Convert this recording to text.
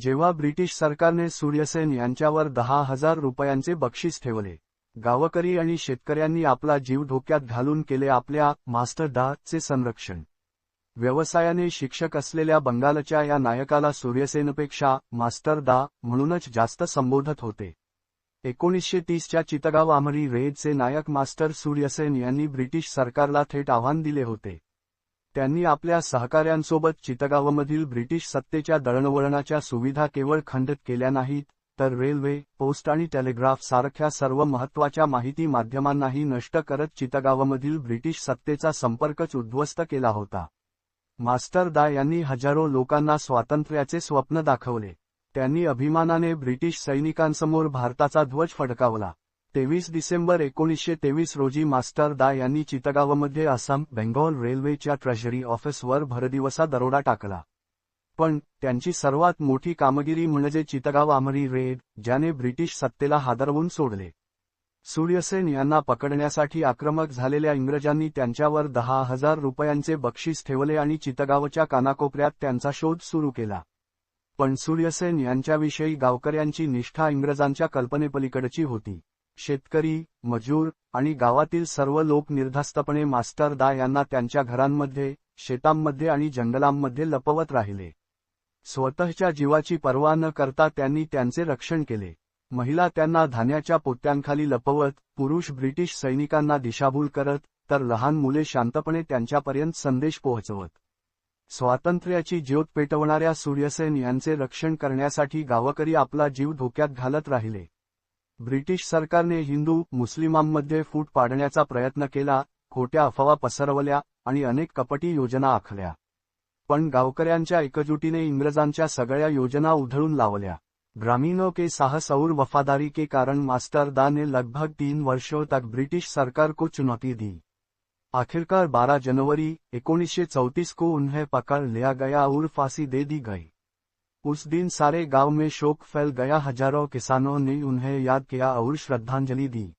जेव्हा ब्रिटिश सरकारने सूर्यसेन यांच्यावर दहा हजार रुपयांचे बक्षीस ठेवले गावकरी आणि शेतकऱ्यांनी आपला जीव धोक्यात घालून केले आपल्या मास्टर डा चे संरक्षण. व्यवसायाने शिक्षक असलेल्या बंगालच्या या नायकाला सूर्यसेनपेक्षा मास्टर दा म्हणूनच जास्त संबोधत होते. एकोणीसशे तीसच्या चितगाव आमरी रेडचे नायक मास्टर सूर्यसेन यांनी ब्रिटिश सरकारला थेट आव्हान दिले होते. त्यांनी आपल्या सहकाऱ्यांसोबत चितगावमधील ब्रिटिश सत्तेच्या दळणवळणाच्या सुविधा केवळ खंडित केल्या नाहीत तर रेल्वे पोस्ट आणि टेलिग्राफ सारख्या सर्व महत्त्वाच्या माहिती माध्यमांनाही नष्ट करत चितगावमधील ब्रिटिश सत्तेचा संपर्कच उद्ध्वस्त केला होता. मास्टर दा यांनी हजारो लोकांना स्वातंत्र्याचे स्वप्न दाखवले. त्यांनी अभिमानाने ब्रिटिश सैनिकांसमोर भारताचा ध्वज फडकावला. तेवीस डिसेंबर एकोणीसशे तेवीस रोजी मास्टर दा यांनी चितगावमध्ये आसाम बेंगॉल रेल्वेच्या ट्रेझरी ऑफिसवर भरदिवसा दरोडा टाकला. पण त्यांची सर्वात मोठी कामगिरी म्हणजे चितगाव आमरी रेड ज्याने ब्रिटिश सत्तेला हादरवून सोडले. सूर्यसेन यांना पकडण्यासाठी आक्रमक झालेल्या इंग्रजांनी त्यांच्यावर दहा हजार रुपयांचे बक्षीस ठेवले आणि चितगावच्या कानाकोपऱ्यात त्यांचा शोध सुरू केला. पण सूर्यसेन यांच्याविषयी गावकऱ्यांची निष्ठा इंग्रजांच्या कल्पनेपलीकडची होती. शेतकरी मजूर आणि गावातील सर्व लोक निर्धास्तपणे मास्टर दा यांना त्यांच्या घरांमध्ये शेतांमध्ये आणि जंगलांमध्ये लपवत राहिले. स्वतःच्या जीवाची पर्वा न करता त्यांनी त्यांचे रक्षण केले. महिला त्यांना धान्याच्या पोत्यांखाली लपवत पुरुष ब्रिटिश सैनिकांना दिशाभूल करत तर लहान मुले शांतपणे त्यांच्यापर्यंत संदेश पोहोचवत. स्वातंत्र्याची ज्योत पेटवणाऱ्या सूर्यसेन यांचे रक्षण करण्यासाठी गावकरी आपला जीव धोक्यात घालत राहिले. ब्रिटिश सरकारने हिंदू मुस्लिमांमध्ये फूट पाडण्याचा प्रयत्न केला खोट्या अफवा पसरवल्या आणि अनेक कपटी योजना आखल्या. पण गावकऱ्यांच्या एकजुटीने इंग्रजांच्या सगळ्या योजना उधळून लावल्या. ग्रामीणों के साहस और वफादारी के कारण मास्टरदा ने लगभग तीन वर्षों तक ब्रिटिश सरकार को चुनौती दी. आखिरकार 12 जनवरी एकोणीसशे चौतीस को उन्हें पकड़ लिया गया और फांसी दे दी गई। उस दिन सारे गांव में शोक फैल गया। हजारों किसानों ने उन्हें याद किया और श्रद्धांजलि दी।